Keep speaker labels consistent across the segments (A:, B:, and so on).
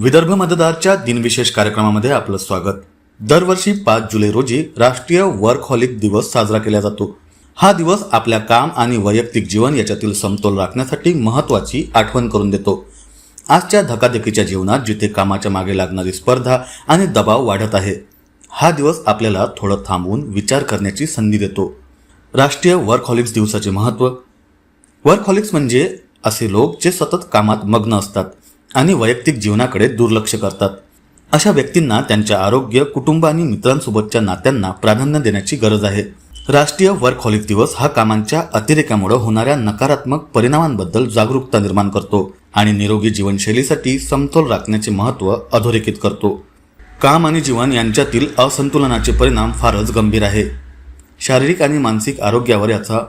A: विदर्भ मतदारच्या दिनविशेष कार्यक्रमामध्ये आपलं स्वागत. दरवर्षी पाच जुलै रोजी राष्ट्रीय वर्कहॉलिक दिवस साजरा केला जातो. हा दिवस आपल्या काम आणि वैयक्तिक जीवन याच्यातील समतोल राखण्यासाठी महत्त्वाची आठवण करून देतो. आजच्या धकाधकीच्या जीवनात जिथे कामाच्या मागे लागणारी स्पर्धा आणि दबाव वाढत आहे हा दिवस आपल्याला थोडं थांबवून विचार करण्याची संधी देतो. राष्ट्रीय वर्कहॉलिक्स दिवसाचे महत्त्व. वर्कहॉलिक्स म्हणजे असे लोक जे सतत कामात मग्न असतात. आणि वैयक्तिक जीवनाकडे दुर्लक्ष करतात. अशा व्यक्तींना त्यांच्या आरोग्य कुटुंब आणि मित्रांसोबतच्या नात्यांना प्राधान्य देण्याची गरज आहे. राष्ट्रीय वर्कहॉलिक दिवस हा कामांच्या अतिरेकामुळे होणाऱ्या नकारात्मक परिणामांबद्दल जागरूकता निर्माण करतो आणि निरोगी जीवनशैलीसाठी समतोल राखण्याचे महत्त्व अधोरेखित करतो. काम आणि जीवन यांच्यातील असंतुलनाचे परिणाम फारच गंभीर आहे. शारीरिक आणि मानसिक आरोग्यावर याचा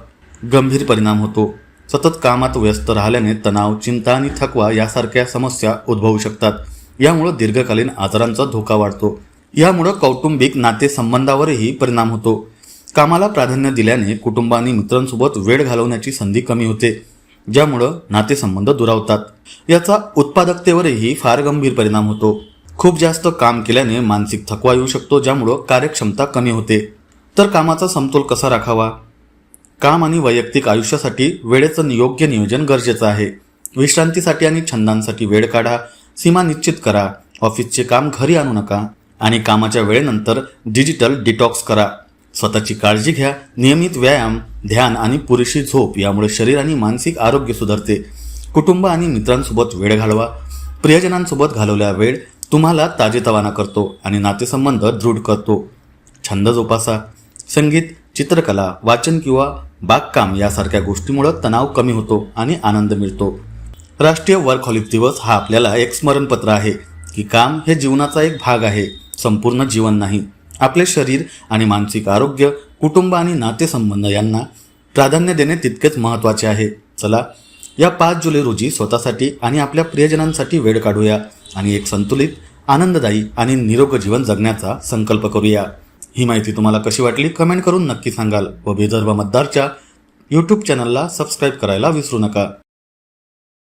A: गंभीर परिणाम होतो. सतत कामात व्यस्त राहिल्याने तणाव चिंता आणि थकवा यासारख्या समस्या उद्भवू शकतात. यामुळं दीर्घकालीन आजारांचा धोका वाढतो. यामुळं कौटुंबिक नातेसंबंधावरही परिणाम होतो. कामाला प्राधान्य दिल्याने कुटुंब आणि मित्रांसोबत वेळ घालवण्याची संधी कमी होते ज्यामुळं नातेसंबंध दुरावतात. याचा उत्पादकतेवरही फार गंभीर परिणाम होतो. खूप जास्त काम केल्याने मानसिक थकवा येऊ शकतो ज्यामुळं कार्यक्षमता कमी होते. तर कामाचा समतोल कसा राखावा? काम आणि वैयक्तिक आयुष्यासाठी वेळेचं योग्य नियोजन गरजेचं आहे. विश्रांतीसाठी आणि छंदांसाठी वेळ काढा सीमा निश्चित करा ऑफिसचे काम घरी आणू नका आणि कामाच्या वेळेनंतर डिजिटल डिटॉक्स करा. स्वतःची काळजी घ्या नियमित व्यायाम ध्यान आणि पुरेशी झोप यामुळे शरीर आणि मानसिक आरोग्य सुधारते. कुटुंब आणि मित्रांसोबत वेळ घालवा. प्रियजनांसोबत घालवलेला वेळ तुम्हाला ताजेतवाना करतो आणि नातेसंबंध दृढ करतो. छंद जोपासा. संगीत चित्रकला वाचन किंवा बागकाम यासारख्या गोष्टीमुळं तणाव कमी होतो आणि आनंद मिळतो. राष्ट्रीय वर्कहॉलिक दिवस हा आपल्याला एक स्मरणपत्र आहे की काम हे जीवनाचा एक भाग आहे संपूर्ण जीवन नाही. आपले शरीर आणि मानसिक आरोग्य कुटुंब आणि नातेसंबंध यांना प्राधान्य देणे तितकेच महत्त्वाचे आहे. चला या पाच जुलै रोजी स्वतःसाठी आणि आपल्या प्रियजनांसाठी वेळ काढूया आणि एक संतुलित आनंददायी आणि निरोग जीवन जगण्याचा संकल्प करूया. ही माहिती तुम्हाला कशी वाटली कमेंट करून नक्की सांगाल व विदर्भ मतदारच्या यूट्यूब चॅनलला सबस्क्राईब करायला विसरू नका.